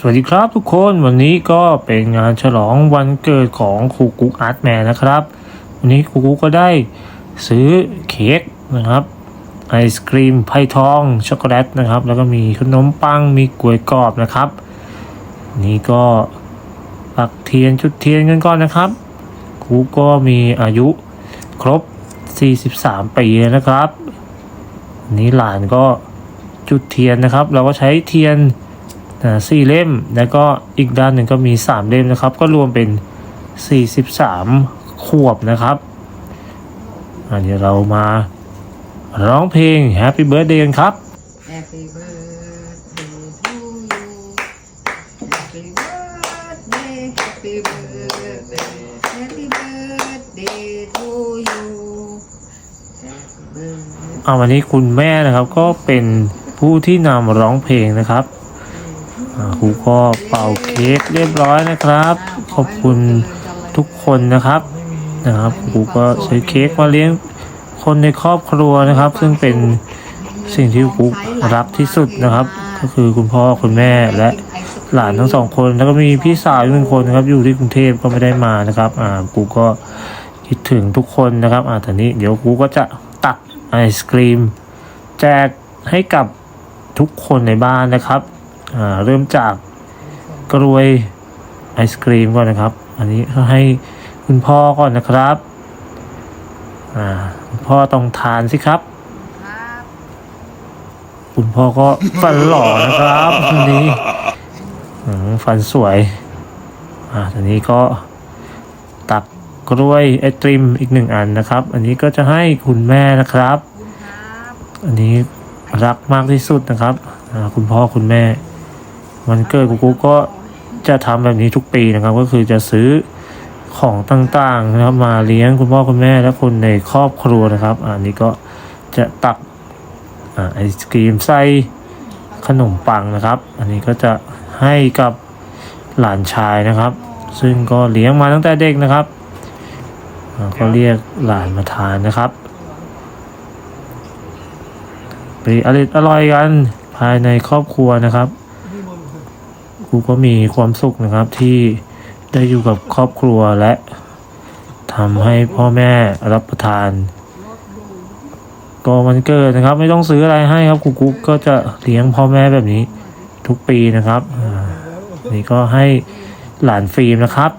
สวัสดีครับทุกคนวันนี้ก็เป็นงานฉลองวันเกิดของครูกุ๊กอาร์ตแมนนะครับ วันนี้ครูกุ๊กก็ได้ซื้อเค้กนะครับไอศครีมไผ่ทองช็อกโกแลตนะครับ แล้วก็มีขนมปังมีกล้วยกรอบนะครับ นี่ก็ปักเทียนจุดเทียนกันก่อนนะครับครูก็มีอายุครบ 43 ปีแล้วนะครับนนี้หลานก็จุดเทียนนะครับ เราก็ใช้เทียน อ่าสี่เล่มแล้วก็อีกด้านหนึ่งก็มีสามเล่มนะครับ ก็รวมเป็นสี่สิบสามขวบนะครับอ่าเดี๋ยวเรามาร้องเพลง Happy Birthday กันครับ Happy birthday to you. Happy birthday, happy birthday, happy birthday to you. Happy birthday. เอาวันนี้คุณแม่นะครับก็เป็นผู้ที่นำร้องเพลงนะครับอ่า ครูก็เป่าเค้กเรียบร้อยนะครับ ขอบคุณทุกคนนะครับนะครับครูก็ซื้เค้กมาเลี้ยงคนในครอบครัวนะครับ ซึ่งเป็นสิ่งที่ครูรักที่สุดนะครับ ก็คือคุณพ่อคุณแม่และหลานทั้งสองคนแล้วก็มีพี่สาวอีกหนึ่งคนนะครับ อยู่ที่กรุงเทพก็ไม่ได้มานะครับอ่าครูก็คิดถึงทุกคนนะครับอ่าแต่นี้เดี๋ยวครูก็จะตักไอศครีม แจกให้กับทุกคนในบ้านนะครับ เริ่มจากกรวยไอศครีมก่อนนะครับ อันนี้ให้คุณพ่อก่อนนะครับอ่าคุณพ่อต้องทานสิครับครับ คุณพ่อก็ฟันหล่อนะครับวันนี้อืมฟันสวย อ่าทีนี้ก็ตักกล้วยไอติมอีกหนึ่งอันนะครับ อันนี้ก็จะให้คุณแม่นะครับครับอันนี้รักมากที่สุดนะครับอ่าคุณพ่อคุณแม่ วันเกิดกูกูก็จะทำแบบนี้ทุกปีนะครับ ก็คือจะซื้อของต่างๆนะครับ มาเลี้ยงคุณพ่อคุณแม่และคนในครอบครัวนะครับ อันนี้ก็จะตักอไอศกรีมใส่ขนมปังนะครับ อันนี้ก็จะให้กับหลานชายนะครับ ซึ่งก็เลี้ยงมาตั้งแต่เด็กนะครับก็เรียกหลานมาทานนะครับไปอร่อยอร่อยกันภายในครอบครัวนะครับ กูก็มีความสุขนะครับที่ได้อยู่กับครอบครัวและทำให้พ่อแม่รับประทาน ก็วันเกิดนะครับ ไม่ต้องซื้ออะไรให้ครับกูกุ๊กก็จะเลี้ยงพ่อแม่แบบนี้ทุกปีนะครับนี่ก็ให้หลานฟิล์มนะครับ